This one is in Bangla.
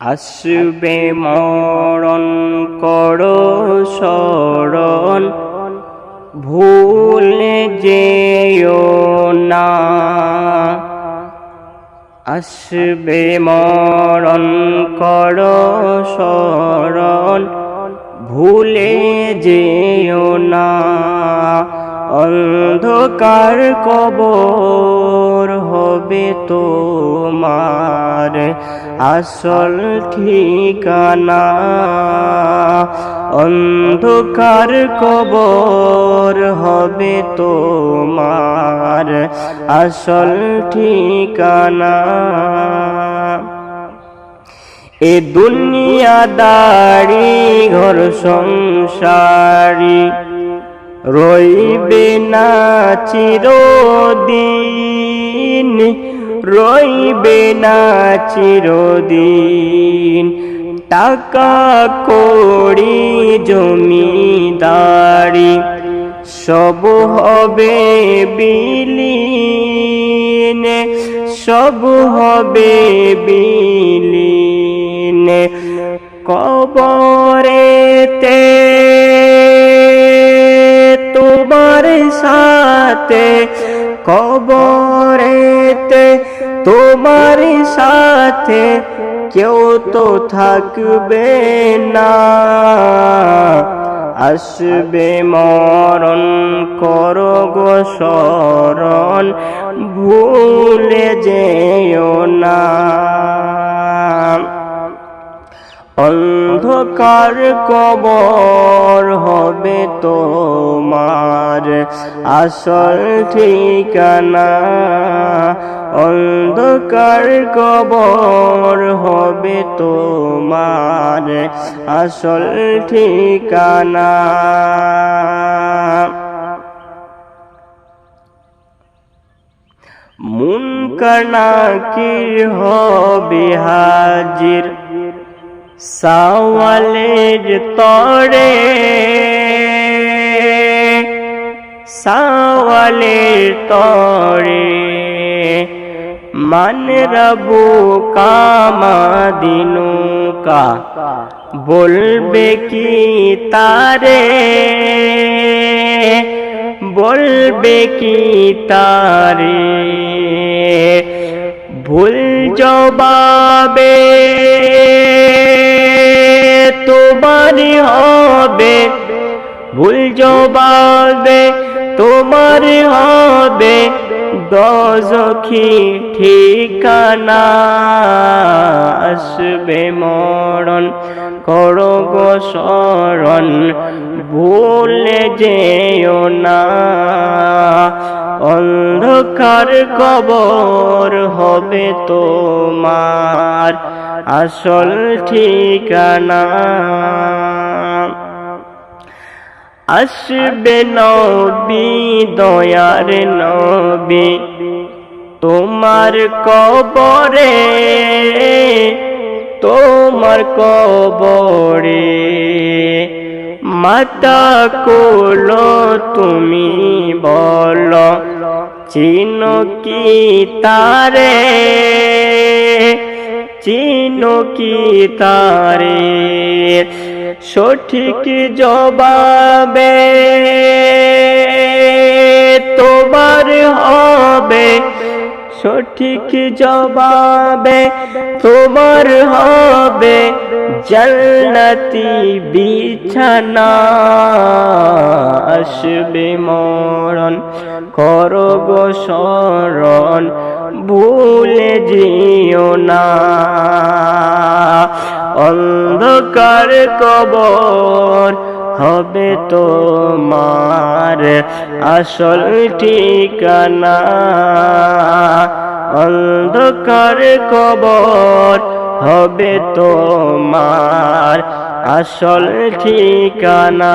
আসবে মরণ, করো স্মরণ ভুল যেও না। আসবে মরণ, করো স্মরণ ভুলে যেও না। অন্ধকার কবর হবে তোমার আসল ঠিকানা, অন্ধকার কবর হবে তোমার আসল ঠিকানা। এ দুনিয়া দাড়ি, ঘর সংসারী, রইবে না চিরদিন। রইবে না চিরদিন। টাকা কড়ি, জমিদারি, সব হবে বিলীন। সব হবে বিলীন। কবরেতে তোমার সাথে, কবরেতে তোমার সাথে কেউ তো থাকবে না। আসবে মরণ, করো গো শরণ, ভুলে যেও না। অন্ধকার কবর হবে তোমার, আসল ঠিকানা অন্ধকার কবর হবে তোমার আসল ঠিকানা। মুনকার নাকির হবে হাজির সাওয়ালের তরে। সাওয়ালের তরে মান রবু কামা দিনু কা। বলবে কি তারে? বলবে কি তারে? ভুল জবাবে তোমার হবে। ভুল জবাবে তোমার হবে। দজখি ঠিকানা আসবে মরণ। করো গো শরণ, ভুলে যেও না। অন্ধকার কবর হবে তোমার আসল ঠিকানা। আসবে নবী, দয়ার নবী, তোমার কবরে তোমার কবরে। মাতা কোলো তুমি বলো, চিন কি তারে? চিন কি তারে? সঠিক জবাবে তোমার হবে। সঠিক জবাবে তোমার হবে। জন্নতি বিছানা আসবে মরণ। করো গো শরণ, ভুলে যেও না। অন্ধকার কবর হবে তো মার আসল ঠিকানা। অন্ধকার কবর হবে তো মার আসল ঠিকানা।